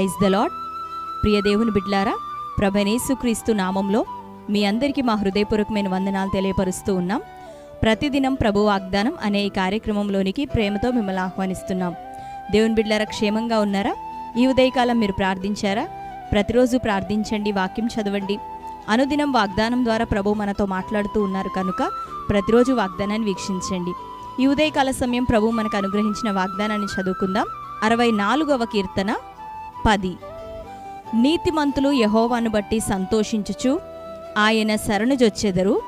Praise the lord ప్రియ దేవుని బిడ్లారా ప్రభనేసుక్రీస్తు నామంలో మీ అందరికీ మా హృదయపూర్వకమైన వందనాలు తెలియపరుస్తూ ఉన్నాం. ప్రతిదినం ప్రభు వాగ్దానం అనే ఈ కార్యక్రమంలోనికి ప్రేమతో మిమ్మల్ని ఆహ్వానిస్తున్నాం. దేవుని బిడ్లారా క్షేమంగా ఉన్నారా? ఈ ఉదయకాలం మీరు ప్రార్థించారా? ప్రతిరోజు ప్రార్థించండి వాక్యం చదవండి. అనుదినం వాగ్దానం ద్వారా ప్రభు మనతో మాట్లాడుతూ ఉన్నారు కనుక ప్రతిరోజు వాగ్దానాన్ని వీక్షించండి. ఈ ఉదయకాల సమయం ప్రభు మనకు అనుగ్రహించిన వాగ్దానాన్ని చదువుకుందాం. అరవై నాలుగవ కీర్తన పది. నీతిమంతులు యహోవాను బట్టి సంతోషించుచు ఆయన శరణుజొచ్చెదరు.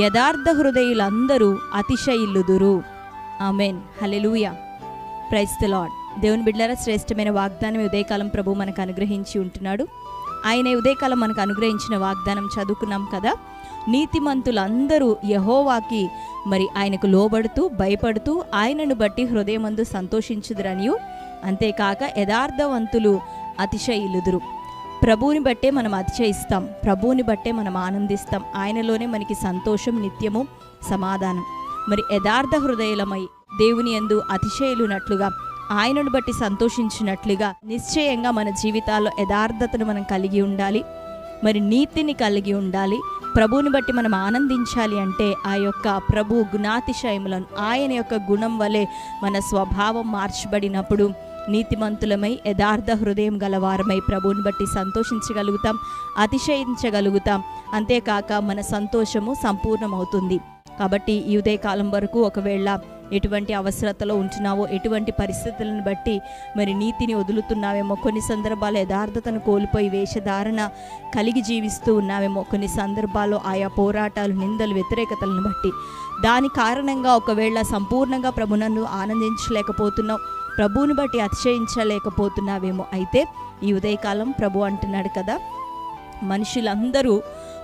యథార్థ హృదయులందరూ అతిశయిల్లుదురు. Amen. Hallelujah praise the Lord దేవుని బిడ్డల శ్రేష్టమైన వాగ్దానం ఉదయకాలం ప్రభు మనకు అనుగ్రహించి ఉంటున్నాడు. ఆయన ఉదయకాలం మనకు అనుగ్రహించిన వాగ్దానం చదువుకున్నాం కదా. నీతిమంతులందరూ యహోవాకి మరి ఆయనకు లోబడుతూ భయపడుతూ ఆయనను బట్టి హృదయమందు సంతోషించుదురనియు. అంతేకాక యథార్థవంతులు అతిశయిలుదురు. ప్రభువుని బట్టే మనం అతిశయిస్తాం. ప్రభువుని బట్టే మనం ఆనందిస్తాం. ఆయనలోనే మనకి సంతోషం నిత్యము సమాధానం. మరి యథార్థ హృదయలమై దేవుని యందు అతిశయులునట్లుగా ఆయనను బట్టి సంతోషించినట్లుగా నిశ్చయంగా మన జీవితాల్లో యథార్థతను మనం కలిగి ఉండాలి. మరి నీతిని కలిగి ఉండాలి. ప్రభువుని బట్టి మనం ఆనందించాలి అంటే ఆ యొక్క ప్రభు గుణాతిశయములను ఆయన యొక్క గుణం వలె మన స్వభావం మార్చబడినప్పుడు నీతిమంతులమై యథార్థ హృదయం గలవారమై ప్రభువుని బట్టి సంతోషించగలుగుతాం అతిశయించగలుగుతాం. అంతేకాక మన సంతోషము సంపూర్ణమవుతుంది. కాబట్టి ఈ ఉదయకాలం వరకు ఒకవేళ ఎటువంటి అవసరతలో ఉంటున్నావో ఎటువంటి పరిస్థితులను బట్టి మరి నీతిని వదులుతున్నావేమో కొన్ని సందర్భాలు యథార్థతను కోల్పోయి వేషధారణ కలిగి జీవిస్తూ ఉన్నావేమో కొన్ని సందర్భాల్లో ఆయా పోరాటాలు నిందలు వ్యతిరేకతలను బట్టి. దాని కారణంగా ఒకవేళ సంపూర్ణంగా ప్రభునన్ను ఆనందించలేకపోతున్నావు ప్రభువుని బట్టి అతిశయించలేకపోతున్నావేమో. అయితే ఈ ఉదయకాలం ప్రభు అంటున్నాడు కదా మనుషులందరూ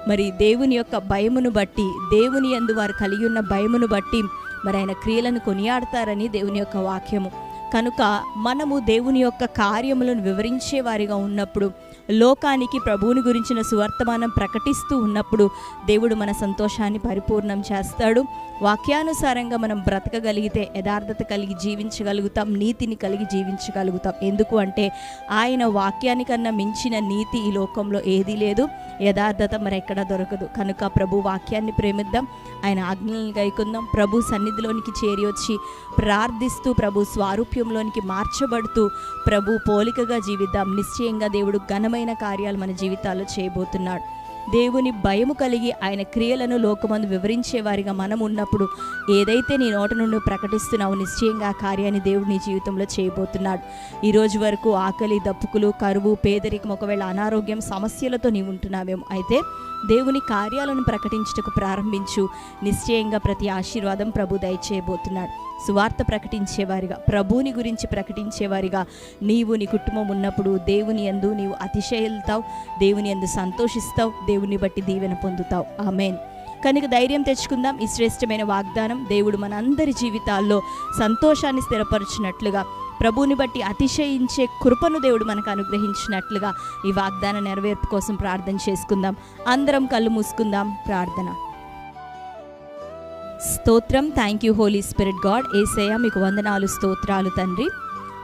మరి దేవుని యొక్క భయమును బట్టి దేవుని యందు వారు కలిగి ఉన్న భయమును బట్టి మరి ఆయన క్రియలను కొనియాడతారని దేవుని యొక్క వాక్యము. కనుక మనము దేవుని యొక్క కార్యములను వివరించే వారిగా ఉన్నప్పుడు లోకానికి ప్రభువుని గురించిన సువర్తమానం ప్రకటిస్తూ ఉన్నప్పుడు దేవుడు మన సంతోషాన్ని పరిపూర్ణం చేస్తాడు. వాక్యానుసారంగా మనం బ్రతకగలిగితే యథార్థత కలిగి జీవించగలుగుతాం నీతిని కలిగి జీవించగలుగుతాం. ఎందుకు అంటే ఆయన వాక్యానికన్నా మించిన నీతి ఈ లోకంలో ఏదీ లేదు. యథార్థత మరి ఎక్కడ దొరకదు. కనుక ప్రభు వాక్యాన్ని ప్రేమిద్దాం. ఆయన ఆజ్ఞలను గైకుందాం ప్రభు సన్నిధిలోనికి చేరి వచ్చి ప్రార్థిస్తూ ప్రభు స్వారూప్యంలోనికి మార్చబడుతూ ప్రభు పోలికగా జీవిద్దాం. నిశ్చయంగా దేవుడు ఘనమైన కార్యాలు మన జీవితాల్లో చేయబోతున్నాడు. దేవుని భయము కలిగి ఆయన క్రియలను లోకమందు వివరించే వారిగా మనం ఉన్నప్పుడు ఏదైతే నీ నోట నుండి ప్రకటిస్తున్నావు నిశ్చయంగా ఆ కార్యాన్ని దేవుడు నీ జీవితంలో చేయబోతున్నాడు. ఈరోజు వరకు ఆకలి దప్పుకులు కరువు పేదరికం ఒకవేళ అనారోగ్యం సమస్యలతో నీవు ఉంటున్నావేమో అయితే దేవుని కార్యాలను ప్రకటించుటకు ప్రారంభించు. నిశ్చయంగా ప్రతి ఆశీర్వాదం ప్రభు దయచేయబోతున్నాడు. సువార్త ప్రకటించేవారిగా ప్రభువుని గురించి ప్రకటించేవారిగా నీవు నీ కుటుంబం ఉన్నప్పుడు దేవుని యందు నీవు అతిశయలుతావు దేవుని యందు సంతోషిస్తావు దేవుని బట్టి దీవెన పొందుతావు. ఆమెన్. కనుక ధైర్యం తెచ్చుకుందాం. ఈ శ్రేష్టమైన వాగ్దానం దేవుడు మనందరి జీవితాల్లో సంతోషాన్ని స్థిరపరచినట్లుగా ప్రభువుని బట్టి అతిశయించే కృపను దేవుడు మనకు అనుగ్రహించినట్లుగా ఈ వాగ్దాన నెరవేర్పు కోసం ప్రార్థన చేసుకుందాం. అందరం కళ్ళు మూసుకుందాం. ప్రార్థన. స్తోత్రం. Thank you Holy Spirit God Yesayya మీకు వందనాలు స్తోత్రాలు తండ్రి.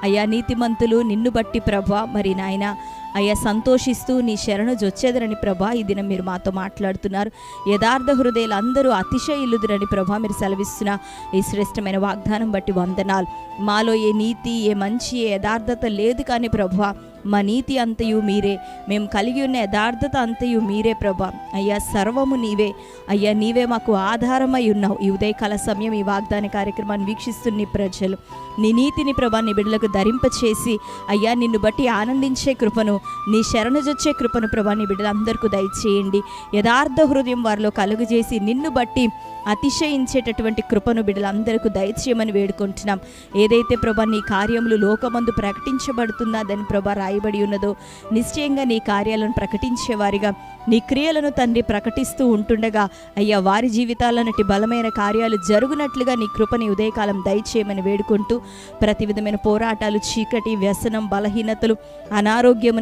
అయ్యా నీతిమంతులు నిన్ను బట్టి ప్రభా మరి నాయన అయ్యా సంతోషిస్తూ నీ శరణు జొచ్చేదరని ప్రభా ఈ దినం మీరు మాతో మాట్లాడుతున్నారు. యథార్థ హృదయాలు అందరూ అతిశయిల్లుదురని ప్రభా మీరు సెలవిస్తున్న ఈ శ్రేష్టమైన వాగ్దానం బట్టి వందనాలు. మాలో ఏ నీతి ఏ మంచి ఏ యథార్థత లేదు కానీ ప్రభా మా నీతి అంతయు మీరే. మేము కలిగి ఉన్న యథార్థత అంతయు మీరే ప్రభా. అయ్యా సర్వము నీవే. అయ్యా నీవే మాకు ఆధారమై ఉన్నావు. ఈ ఉదయకాల సమయం ఈ వాగ్దాన కార్యక్రమాన్ని వీక్షిస్తున్న నీ ప్రజలు. నీ నీతిని ప్రభా నీ బిడ్డలకు ధరింపచేసి అయ్యా నిన్ను బట్టి ఆనందించే కృపను నీ శరణజొచ్చే కృపను ప్రభా నీ బిడ్డలందరికీ దయచేయండి. యథార్థ హృదయం వారిలో కలుగజేసి నిన్ను బట్టి అతిశయించేటటువంటి కృపను బిడ్డలందరికీ దయచేయమని వేడుకుంటున్నాం. ఏదైతే ప్రభా నీ కార్యములు లోకమందు ప్రకటించబడుతుందా దాని ప్రభా రాయబడి ఉన్నదో నిశ్చయంగా నీ కార్యాలను ప్రకటించేవారిగా నీ క్రియలను తండ్రి ప్రకటిస్తూ ఉంటుండగా అయ్యా వారి జీవితాలన్నటి బలమైన కార్యాలు జరుగునట్లుగా నీ కృపని ఉదయకాలం దయచేయమని వేడుకుంటూ ప్రతి విధమైన పోరాటాలు చీకటి వ్యసనం బలహీనతలు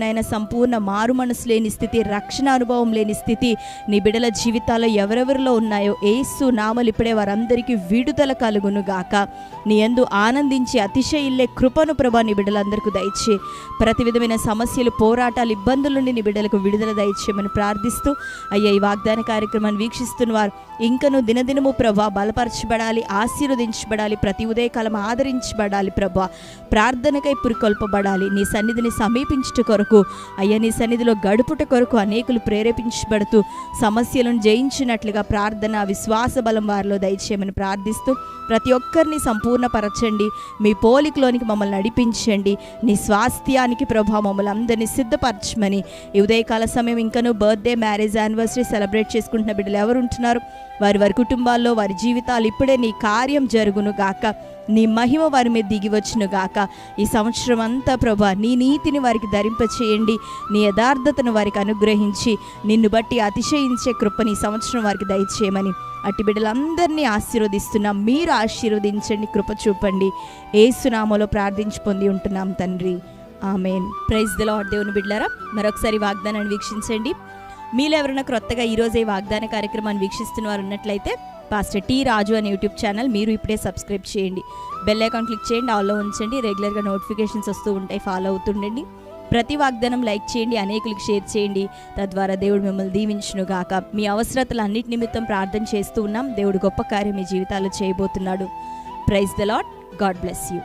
నాయన సంపూర్ణ మారు మనసు లేని స్థితి రక్షణ అనుభవం లేని స్థితి నీ బిడల జీవితాల్లో ఎవరెవరిలో ఉన్నాయో ఏసు నామలు ఇప్పుడే వారందరికీ విడుదల కలుగును గాక. నీ ఎందు ఆనందించి అతిశయిల్లే కృపను ప్రభా నీ బిడ్డలందరికీ దయచి. ప్రతి విధమైన విధమైన సమస్యలు పోరాటాలు ఇబ్బందుల నుండి నీ బిడ్డలకు విడుదల దయచేయమని ప్రార్థిస్తూ అయ్యా ఈ వాగ్దాన కార్యక్రమాన్ని వీక్షిస్తున్న వారు ఇంకను దినదినము ప్రభా బలపరచబడాలి ఆశీర్వదించబడాలి ప్రతి ఉదయకాలం ఆదరించబడాలి ప్రభా. ప్రార్థనకై పురికొల్పబడాలి. నీ సన్నిధిని సమీపించుట కొరకు అయ్యా నీ సన్నిధిలో గడుపుట కొరకు అనేకులు ప్రేరేపించబడుతూ సమస్యలను జయించినట్లుగా ప్రార్థన విశ్వాస బలం వారిలో దయచేయమని ప్రార్థిస్తూ ప్రతి ఒక్కరిని సంపూర్ణపరచండి. మీ పోలికలోనికి మమ్మల్ని నడిపించండి. నీ స్వాస్థ్యానికి ప్రభా మమ్మల్ని అందరినీ సిద్ధపరచమని. ఈ ఉదయకాల సమయం ఇంకనూ బర్త్డే మ్యారేజ్ యానివర్సరీ సెలబ్రేట్ చేసుకుంటున్న బిడ్డలు ఎవరు ఉంటున్నారు? వారి వారి కుటుంబాల్లో వారి జీవితాలు ఇప్పుడే నీ కార్యం జరుగును గాక. నీ మహిమ వారి మీద దిగి వచ్చును గాక. ఈ సంవత్సరం అంతా ప్రభా నీ నీతిని వారికి చేయండి. నీ యథార్థతను వారికి అనుగ్రహించి నిన్ను బట్టి అతిశయించే కృపని సంవత్సరం వారికి దయచేయమని. అట్టి బిడ్డలందరినీ ఆశీర్వదిస్తున్నాం. మీరు ఆశీర్వదించండి కృప చూపండి. ఏసునామలో ప్రార్థించి పొంది ఉంటున్నాం తండ్రి. ఆమెన్. ప్రైజ్ ద లాడ్ దేవుని బిడ్డారా మరొకసారి వాగ్దానాన్ని వీక్షించండి. మీలో ఎవరైనా క్రొత్తగా ఈరోజే వాగ్దాన కార్యక్రమాన్ని వీక్షిస్తున్న వారు ఉన్నట్లయితే పాస్టర్ టీ రాజు అనే యూట్యూబ్ ఛానల్ మీరు ఇప్పుడే సబ్స్క్రైబ్ చేయండి. బెల్ ఐకాన్ క్లిక్ చేయండి ఆల్లో ఉంచండి. రెగ్యులర్గా నోటిఫికేషన్స్ వస్తూ ఉంటాయి ఫాలో అవుతుండండి. ప్రతి వాగ్దానం లైక్ చేయండి అనేకులకు షేర్ చేయండి. తద్వారా దేవుడు మిమ్మల్ని దీవించును గాక మీ అవసరతలు అన్నిటి నిమిత్తం ప్రార్థన చేస్తూ ఉన్నాం. దేవుడు గొప్ప కార్యం మీ జీవితాల్లో చేయబోతున్నాడు. Praise the Lord God bless you